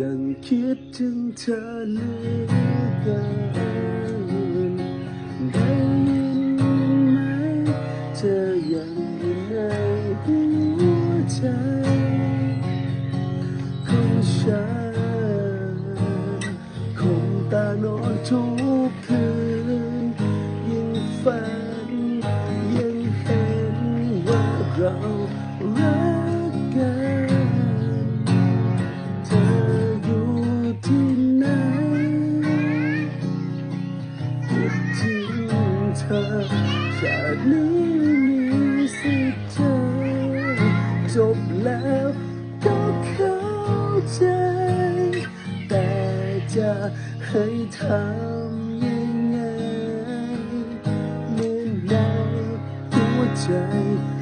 ยังคิดถึงเธอเหลือเกินได้ยินไหมเธอยังอยู่ในหัวใจของฉันคงตานอนทุกคืนยิ่งฝันยังเห็นว่าเรา คิดถึงเธอชาตินี้มีสิทธิ์เจอจบแล้วก็เข้าใจ แต่จะให้ทำยังไงเมื่อในหัวใจยังโจ